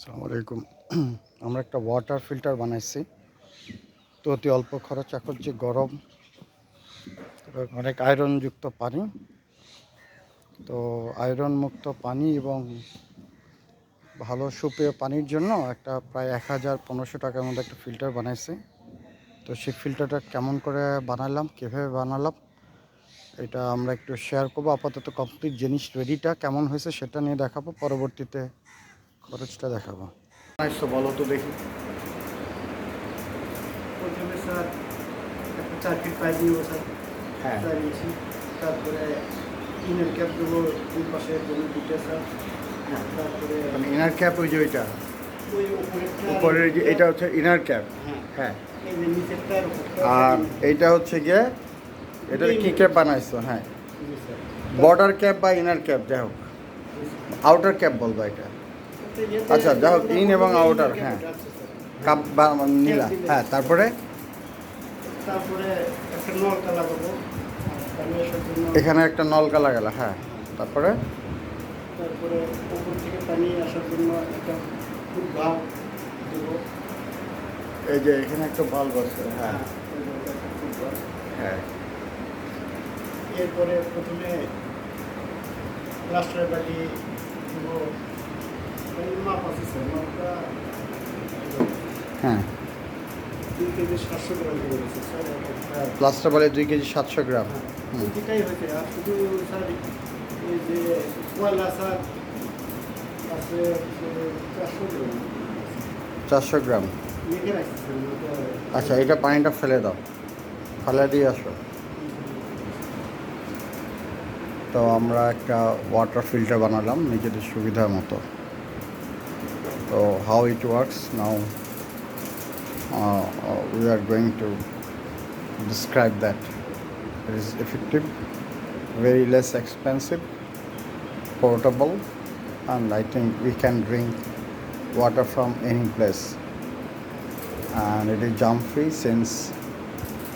আসসালামু আলাইকুম আমরা একটা ওয়াটার ফিল্টার বানাইছি। তো অতি অল্প খরচ এখন যে গরম অনেক আয়রনযুক্ত পানি। তো আয়রন মুক্ত পানি এবং ভালো সুপেয় পানির জন্য একটা প্রায় এক হাজার পনেরোশো টাকার মধ্যে একটা ফিল্টার বানাইছি। তো সেই ফিল্টারটা কেমন করে বানালাম, কীভাবে বানালাম, এটা আমরা একটু শেয়ার করব। আপাতত কমপ্লিট জিনিস রেডিটা কেমন হয়েছে সেটা নিয়ে দেখাবো। পরবর্তীতে খরচটা দেখাবো। আচ্ছা বলো তো দেখি। প্রথমে স্যার চার ফিট পাইপ নিব স্যার। হ্যাঁ। তারপরে ইনের ক্যাপ দেবো দুই পাশে জমি দুটো স্যার। হ্যাঁ। তারপরে মানে ইনার ক্যাপ ওই যে ওইটা? ওই উপরের যে এটা হচ্ছে ইনার ক্যাপ হ্যাঁ। হ্যাঁ। এই যে নিচেরটা আর এইটা হচ্ছে গিয়ে এটা কি ক্যাপ বানাইছো? হ্যাঁ। বর্ডার ক্যাপ বা ইনার ক্যাপ যাই হোক। আউটার ক্যাপ বলব এটা। আচ্ছা, যাই হোক, in এবং cap হ্যাঁ। কাপ বা নীলা হ্যাঁ তারপরে? তারপরে একটা নলকা লাগাবো পানি আসার জন্য এখানে একটা নলকা লাগালা হ্যাঁ। তারপরে? তারপরে উপর থেকে পানি আসার জন্য একটা ভাব এই যে এখানে একটা বাল্ব আছে হ্যাঁ। যে valve। হ্যাঁ। এরপরে প্রথমে বালি দিব এই মাপ আছে স্যার মাপটা হ্যাঁ। প্লাস্টার বলে দুই কেজি সাতশো গ্রাম। হুম। যেটাই হয়েছে। আর শুধু স্যার এই যে কয়লা স্যার আছে চারশো গ্রাম। আচ্ছা এটা পানিটা ফেলে দাও। ফেলে দিয়ে আসো। তো আমরা একটা ওয়াটার ফিল্টার বানালাম নিজেদের সুবিধার মতো। so how it works now uh, uh, we are going to describe that. It is effective very less expensive portable and I think we can drink water from any place. And it is jump free since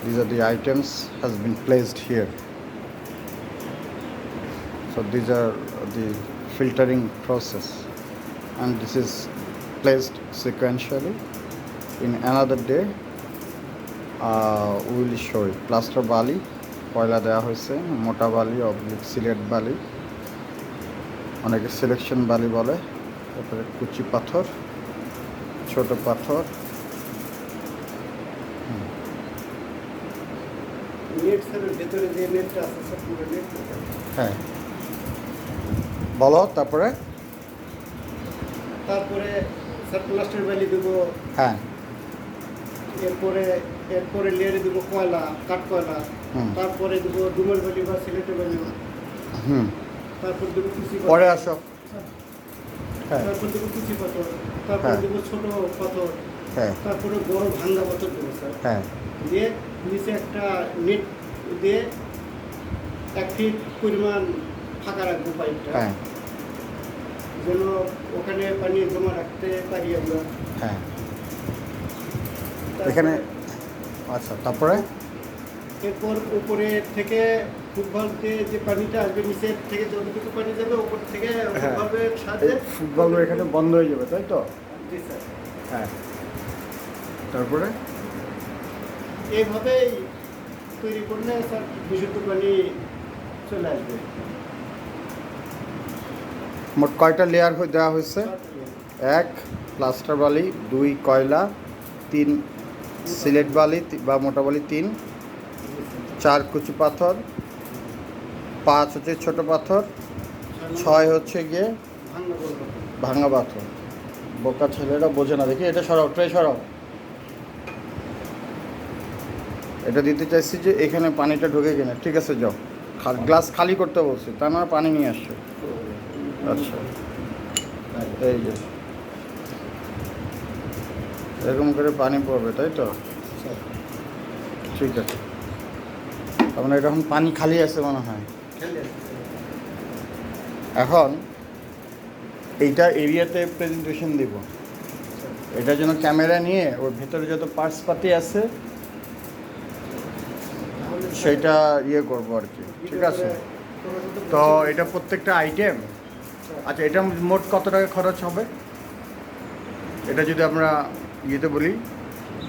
these are the items has been placed here. So these are the filtering process. And this is placed sequentially. In another day show it. Plaster বালি, কয়লা দেওয়া হয়েছে, মোটা বালি oblique Sylhet বালি। অনেকে selection বালি বলে, তারপরে কুচি পাথর, ছোট পাথর। হ্যাঁ। বলো, তারপরে? তারপরে স্যার প্লাস্টার দেবো। হ্যাঁ। এরপরে এরপরে লেয়ারে দেবো কয়লা কাঠ কয়লা। তারপরে দেবো ডুমের বালি বা সিলেটের বালি হুম। তারপর দেবো কুচি পরে আসো। হ্যাঁ। তারপর দেবো কুচি পাথর তারপর হ্যাঁ। দেবো ছোট পাথর। হ্যাঁ। তারপরে বড় ভাঙ্গা পাথর দেবো স্যার। হ্যাঁ। দিয়ে নিচে একটা নেট দিয়ে এক ফিট পরিমাণ ফাঁকা রাখব পাইপটা হ্যাঁ। যেন ওখানে পানি জমা রাখতে পারি আমরা। হ্যাঁ। এখানে আচ্ছা তারপরে? এরপর উপরে থেকে ফুটবলতে যে পানিটা আসবে নিচের থেকে যতটুকু পানি যাবে উপর থেকে হ্যাঁ। ফুটবলের সাহায্যে ফুটবল এখানে বন্ধ হয়ে যাবে তাই তো? জি স্যার। হ্যাঁ। তারপরে? এইভাবেই তৈরি করলে স্যার বিশুদ্ধ পানি চলে আসবে। মোট কয়টা লেয়ার দেওয়া হয়েছে এক প্লাস্টার বালি, দুই, কয়লা, তিন, সিলেট বালি বা মোটা বালি, তিন, চার, কুচি পাথর, পাঁচ হচ্ছে ছোট পাথর, ছয় হচ্ছে গিয়ে ভাঙা পাথর। বোকা ছেলেরা বোঝে না, দেখি এটা সরাও ট্রে সরাও। এটা দিতে চাইছি যে এখানে পানিটা ঢুকে কিনা, ঠিক আছে, যাও। গ্লাস খালি করতে বলছি, তা না পানি নিয়ে আসছে। আচ্ছা। এই যে। এরকম করে পানি পড়বে তাই তো? ঠিক আছে। মানে এরকম পানি খালি আছে মনে হয়। এখন এইটা এরিয়াতে প্রেজেন্টেশন দিব। এটা যেন ক্যামেরা নিয়ে ওর ভেতরে যত পার্টস পাতি আছে সেটা ইয়ে করব আর কি। ঠিক আছে। তো এটা প্রত্যেকটা আইটেম আচ্ছা এটা মোট কত টাকা খরচ হবে? এটা যদি আমরা ইয়েতে বলি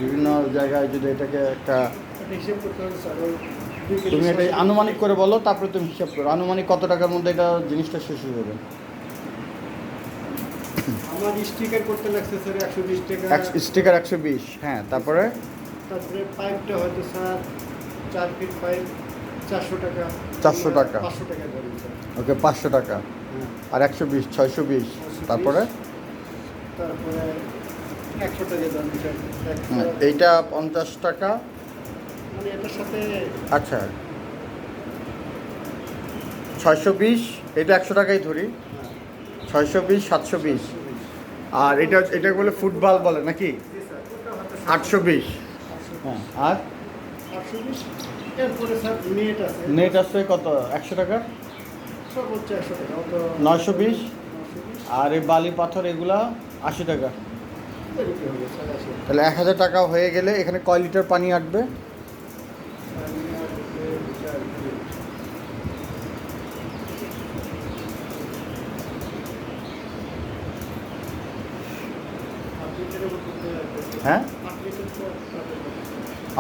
বিভিন্ন জায়গায় যদি এটাকে একটা তুমি এটা আনুমানিক করে বলো তারপরে তুমি হিসাব করো। আনুমানিক কত টাকার মধ্যে এটা জিনিসটা শেষ হয়ে যাবে? আমার স্টিকার করতে লাগছে স্যার একশো বিশ টাকা। স্টিকার একশো বিশ হ্যাঁ তারপরে? তারপরে পাইপটা হয়তো স্যার চার ফিট পাইপ চারশো টাকা। 400 টাকা। পাঁচশো টাকা ওকে পাঁচশো টাকা। আর একশো বিশ ছয়শো বিশ তারপরে? এইটা পঞ্চাশ টাকা। মানে আচ্ছা। ছয়শো বিশ এটা একশো টাকাই ধরি। ছয়শো বিশ সাতশো বিশ। আর এটা এটা বলে ফুটবল বলে নাকি? আটশো বিশ। হ্যাঁ আর? নেট আছে কত? একশো টাকা সর্বোচ্চ একশো টাকা অত নয়শো বিশ? আর এই বালি পাথর এগুলা আশি টাকা। তাহলে এক হাজার টাকা হয়ে গেলে এখানে কয় লিটার পানি আটবে। হ্যাঁ।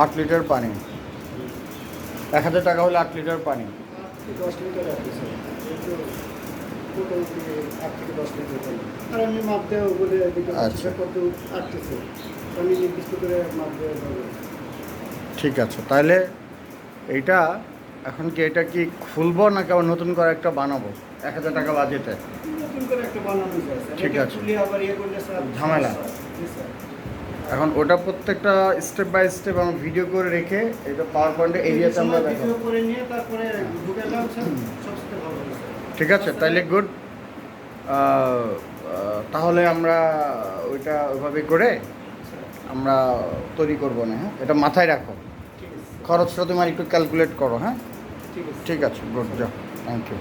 আট লিটার পানি। এক হাজার টাকা হলে আট লিটার পানি। দশ লিটার আর আমি মাপ বলে ঠিক আছে তাহলে এইটা, এখন কি এটা কি খুলবো না আবার নতুন করে একটা বানাবো? এক হাজার টাকা বাজেটে। ঠিক আছে। ঝামেলা। এখন ওটা প্রত্যেকটা স্টেপ বাই স্টেপ আমরা ভিডিও করে রেখে এটা পাওয়ার পয়েন্টে এরিয়াতে আমরা দেখাবো। ঠিক আছে তাইলে গুড তাহলে আমরা ওইটা ওইভাবে করে আমরা তৈরি করব না হ্যাঁ? এটা মাথায় রাখো। ঠিক খরচটা তুমি একটু ক্যালকুলেট করো হ্যাঁ? ঠিক আছে। ঠিক আছে গুড যাও। Thank you